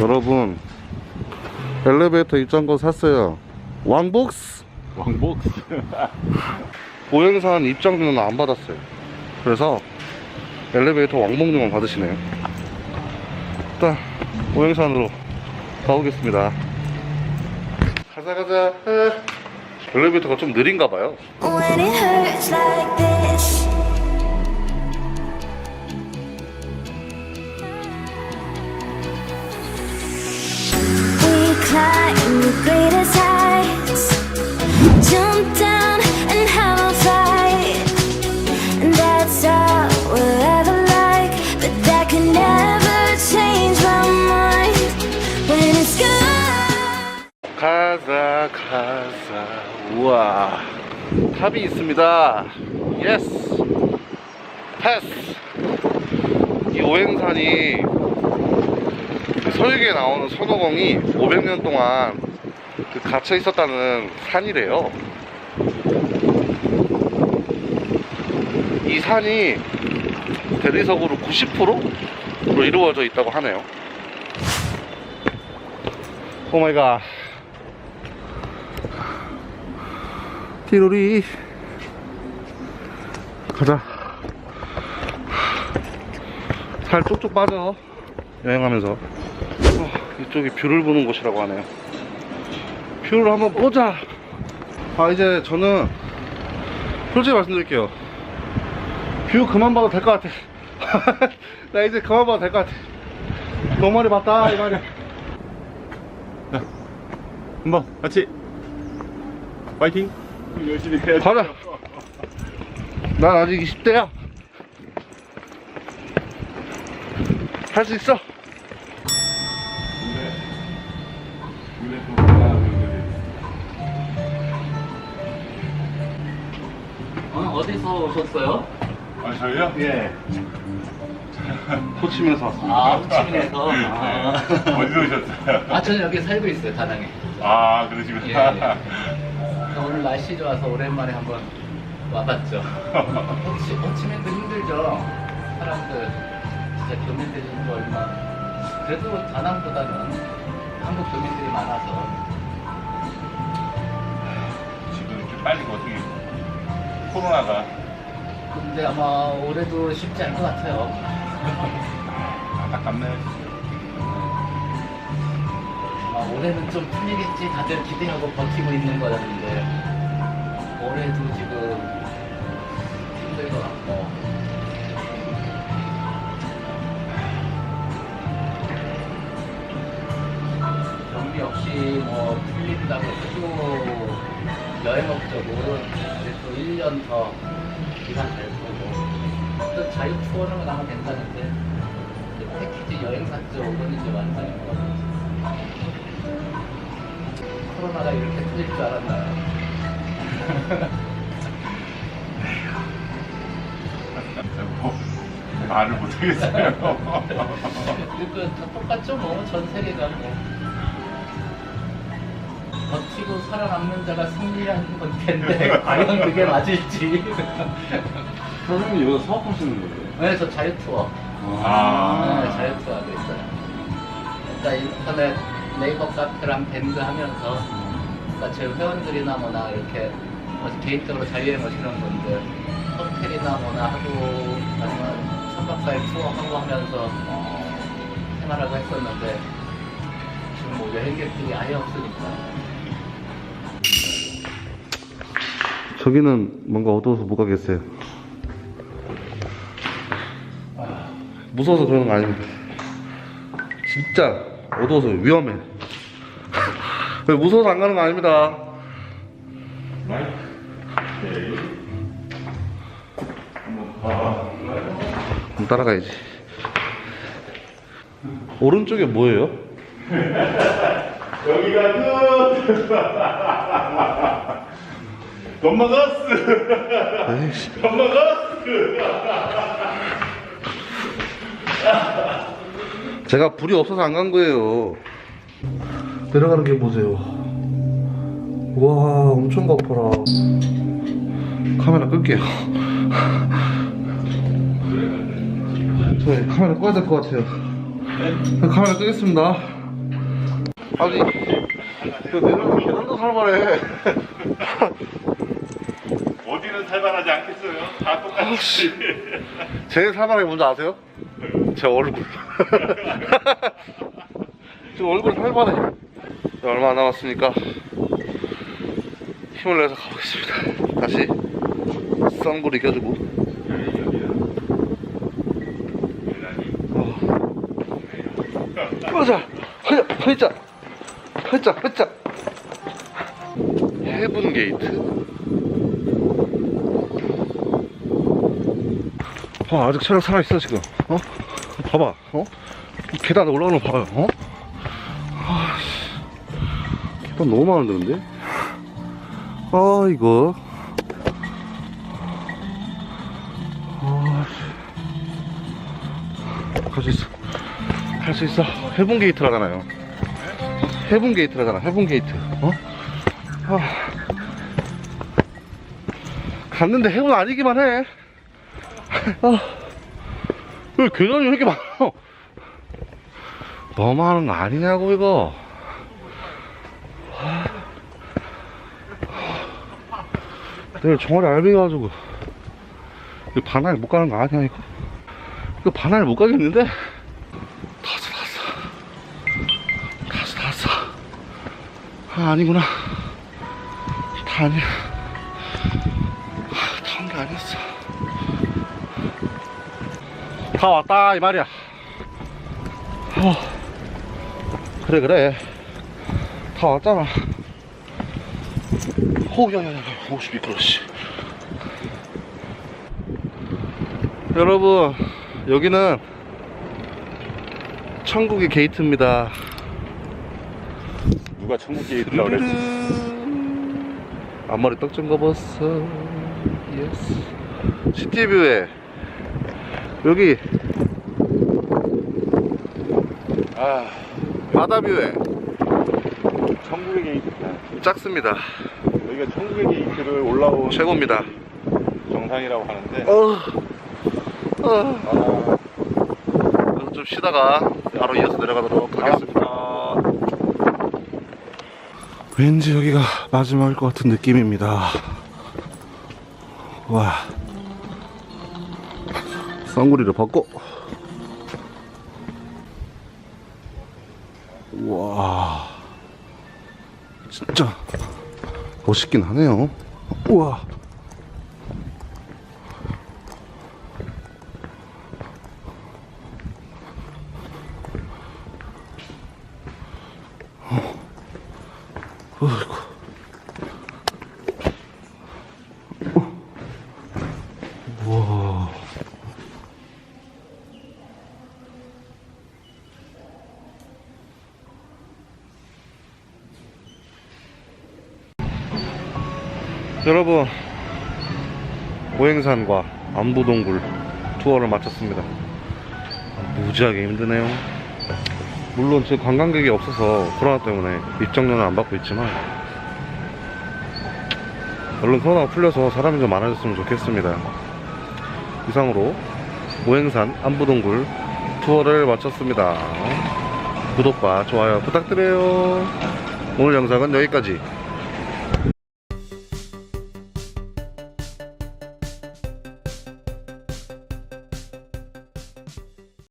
여러분 엘리베이터 입장권 샀어요. 왕복스! 왕복스. 오행산 입장료는 안 받았어요. 그래서 엘리베이터 왕복료만 받으시네요. 일단 오행산으로 가보겠습니다. 가자 가자. 에. 엘리베이터가 좀 느린가 봐요 가자 가자 우와 탑이 있습니다 예스 패스 이 오행산이 그 설계에 나오는 손오공이 500년 동안 그 갇혀 있었다는 산이래요. 이 산이 대리석으로 90%로 이루어져 있다고 하네요. 오 마이 갓 티로리. 가자. 살 쪽쪽 빠져. 여행하면서. 어, 이쪽이 뷰를 보는 곳이라고 하네요 뷰를 한번 보자 아 이제 저는 솔직히 말씀드릴게요 뷰 그만 봐도 될 것 같아 나 이제 그만 봐도 될 것 같아 너무 많이 봤다 이 말이 야 한번 같이. 파이팅. 열심히 해야지. 가자. 난 아직 20대야. 할 수 있어. 어, 어디서 오셨어요? 아 저희요? 예. 호치민에서 왔습니다. 아, 호치민에서. 아, 어디서 오셨어요? 아, 저는 여기 살고 있어요, 다낭에. 아 예, 그러시구나. 예. 오늘 날씨 좋아서 오랜만에 한번 와봤죠. 호치, 호치민도 힘들죠. 사람들, 진짜 교민들이 거 얼마. 그래도 다낭보다는 빨리 어떻게 코로나가 근데 아마 올해도 쉽지 않을 것 같아요. 안타깝네. 아, 올해는 좀 풀리겠지 다들 기대하고 버티고 있는 거였는데 올해도 지금 힘들 것 같고 경비 없이 뭐 풀린다고 해도 여행 업적은 그래도 1년 더 기간 될 거고 또 자유 투어는 아마 괜찮은데 이제 패키지 여행사 쪽은 이제 완전히 뭐 코로나가 이렇게 터질 줄 알았나요? 뭐, 말을 못하겠어요. 그다 똑같죠 뭐 전 세계가 뭐 버티고 살아남는 자가 승리하는 건 텐데 과연 그게 맞을지 선생님 여기서 사업하시는 거예요? 네, 저 자유 투어 아. 네, 자유 투어 하고 있어요 그러니까 인터넷 네이버 카페랑 밴드 하면서 그러니까 제 회원들이나 뭐나 이렇게 뭐 개인적으로 자유여행 오시는 분들 호텔이나 뭐나 하고 아니면 3박 4일 투어 하고 하면서 생활하고 했었는데 지금 뭐 여행객들이 아예 없으니까 저기는 뭔가 어두워서 못 가겠어요. 무서워서 그러는 거 아닙니다. 진짜 어두워서 위험해. 무서워서 안 가는 거 아닙니다. 그럼 따라가야지. 오른쪽에 뭐예요? 여기가 끝. 에이씨. 돈 먹었어. 제가 불이 없어서 안 간 거예요. 내려가는 게 보세요. 와, 엄청 가파라. 카메라 끌게요. 저희 카메라 꺼야 될 것 같아요. 카메라 끄겠습니다. 아니, 저 내려오면 계단도 살벌해. 어디는 살벌하지 않겠어요? 다 똑같이. 제일 살벌하게 뭔지 아세요? 제 얼굴. 제 얼굴 살벌해. 자, 얼마 안 남았으니까 힘을 내서 가보겠습니다. 다시 썬구리 껴주고. 보자. 허자, 허자, 허자, 허자. 해븐 게이트. 봐 아직 체력 살아있어 지금 어? 봐봐 어? 이 계단 올라오는 거 봐요 어? 아씨 계단 너무 많은데 근데? 아 이거 아씨 할수 있어 할 수 있어 해븐 게이트라잖아요 해븐 게이트라잖아 해븐 게이트 어? 아. 갔는데 해븐 아니기만 해 아, 왜 계단이 왜 이렇게 많아? 너무 하는 거 아니냐고, 이거. 내일 종아리 알배가지고. 이거 반할 못 가는 거 아니야, 이거? 이거 반할 못 가겠는데? 다 왔어, 다 왔어. 다 왔어, 다 왔어. 아, 아니구나. 다 아니야. 다 왔다 이 말이야. 어, 그래 그래. 다 왔잖아. 오 야야야 오씨 미끄러 씨. 여러분 여기는 천국의 게이트입니다. 누가 천국 게이트라고 그랬어? 앞머리 떡좀 거봤어. 예스 시티뷰에 여기 아, 바다뷰에 천국의 게이트. 작습니다 여기가 천국의 게이트를 올라온 최고입니다 정상이라고 하는데. 어, 어. 아, 그래서 좀 쉬다가 바로 이어서 내려가도록 하겠습니다. 왠지 여기가 마지막일 것 같은 느낌입니다. 와. 쌍구리를 벗고. 와. 진짜 멋있긴 하네요. 우와. 어이구. 우와. 여러분, 오행산과 안부동굴 투어를 마쳤습니다. 아, 무지하게 힘드네요. 물론 지금 관광객이 없어서 코로나 때문에 입장료는 안 받고 있지만 얼른 코로나가 풀려서 사람이 좀 많아졌으면 좋겠습니다. 이상으로 모행산 안부동굴 투어를 마쳤습니다. 구독과 좋아요 부탁드려요. 오늘 영상은 여기까지.